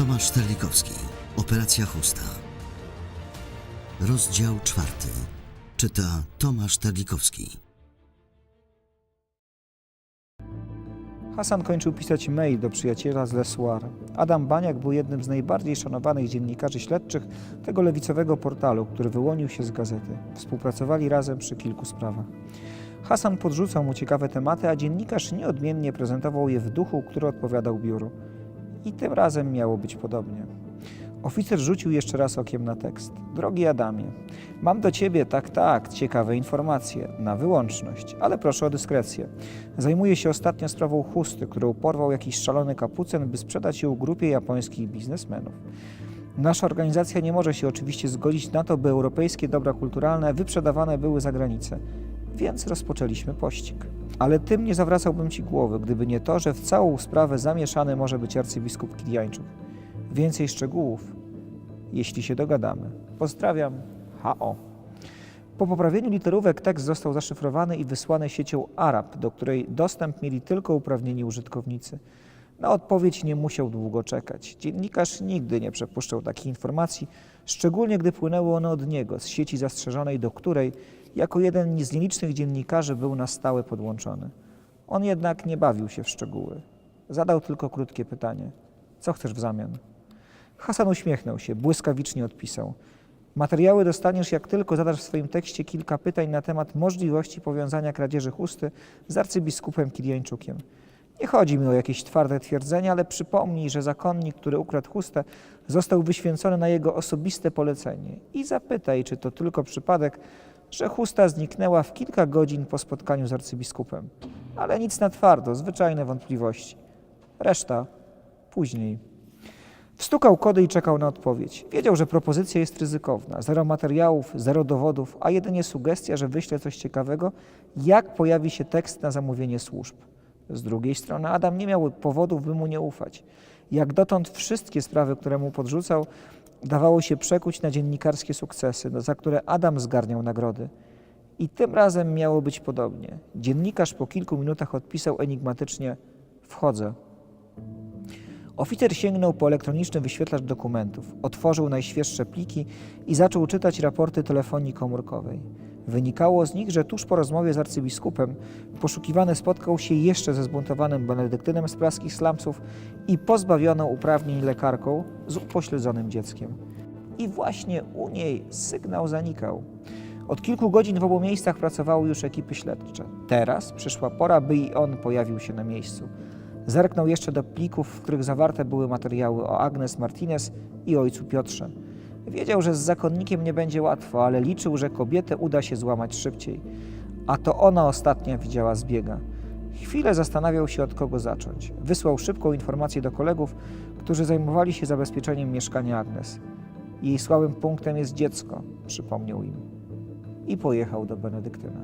Tomasz Terlikowski. Operacja Chusta. Rozdział czwarty. Czyta Tomasz Terlikowski. Hasan kończył pisać mail do przyjaciela z Lesuar. Adam Baniak był jednym z najbardziej szanowanych dziennikarzy śledczych tego lewicowego portalu, który wyłonił się z gazety. Współpracowali razem przy kilku sprawach. Hasan podrzucał mu ciekawe tematy, a dziennikarz nieodmiennie prezentował je w duchu, który odpowiadał biuru. I tym razem miało być podobnie. Oficer rzucił jeszcze raz okiem na tekst. Drogi Adamie, mam do ciebie, tak, tak, ciekawe informacje, na wyłączność, ale proszę o dyskrecję. Zajmuję się ostatnio sprawą chusty, którą porwał jakiś szalony kapucen, by sprzedać ją grupie japońskich biznesmenów. Nasza organizacja nie może się oczywiście zgodzić na to, by europejskie dobra kulturalne wyprzedawane były za granicę, więc rozpoczęliśmy pościg. Ale tym nie zawracałbym ci głowy, gdyby nie to, że w całą sprawę zamieszany może być arcybiskup Kiliańczuk. Więcej szczegółów, jeśli się dogadamy. Pozdrawiam, H.O. Po poprawieniu literówek tekst został zaszyfrowany i wysłany siecią Arab, do której dostęp mieli tylko uprawnieni użytkownicy. Na odpowiedź nie musiał długo czekać. Dziennikarz nigdy nie przepuszczał takich informacji, szczególnie gdy płynęły one od niego, z sieci zastrzeżonej, do której jako jeden z nielicznych dziennikarzy był na stałe podłączony. On jednak nie bawił się w szczegóły. Zadał tylko krótkie pytanie: Co chcesz w zamian? Hasan uśmiechnął się, błyskawicznie odpisał. Materiały dostaniesz, jak tylko zadasz w swoim tekście kilka pytań na temat możliwości powiązania kradzieży chusty z arcybiskupem Kiliańczukiem. Nie chodzi mi o jakieś twarde twierdzenia, ale przypomnij, że zakonnik, który ukradł chustę, został wyświęcony na jego osobiste polecenie. I zapytaj, czy to tylko przypadek, że chusta zniknęła w kilka godzin po spotkaniu z arcybiskupem. Ale nic na twardo, zwyczajne wątpliwości. Reszta później. Wstukał kody i czekał na odpowiedź. Wiedział, że propozycja jest ryzykowna. Zero materiałów, zero dowodów, a jedynie sugestia, że wyśle coś ciekawego, jak pojawi się tekst na zamówienie służb. Z drugiej strony Adam nie miał powodów, by mu nie ufać. Jak dotąd wszystkie sprawy, które mu podrzucał, dawało się przekuć na dziennikarskie sukcesy, za które Adam zgarniał nagrody. I tym razem miało być podobnie. Dziennikarz po kilku minutach odpisał enigmatycznie: Wchodzę. Oficer sięgnął po elektroniczny wyświetlacz dokumentów, otworzył najświeższe pliki i zaczął czytać raporty telefonii komórkowej. Wynikało z nich, że tuż po rozmowie z arcybiskupem poszukiwany spotkał się jeszcze ze zbuntowanym benedyktynem z praskich slumsów i pozbawioną uprawnień lekarką z upośledzonym dzieckiem. I właśnie u niej sygnał zanikał. Od kilku godzin w obu miejscach pracowały już ekipy śledcze. Teraz przyszła pora, by i on pojawił się na miejscu. Zerknął jeszcze do plików, w których zawarte były materiały o Agnes Martinez i ojcu Piotrze. Wiedział, że z zakonnikiem nie będzie łatwo, ale liczył, że kobietę uda się złamać szybciej. A to ona ostatnia widziała zbiega. Chwilę zastanawiał się, od kogo zacząć. Wysłał szybką informację do kolegów, którzy zajmowali się zabezpieczeniem mieszkania Agnes. Jej słabym punktem jest dziecko, przypomniał im. I pojechał do Benedyktyna.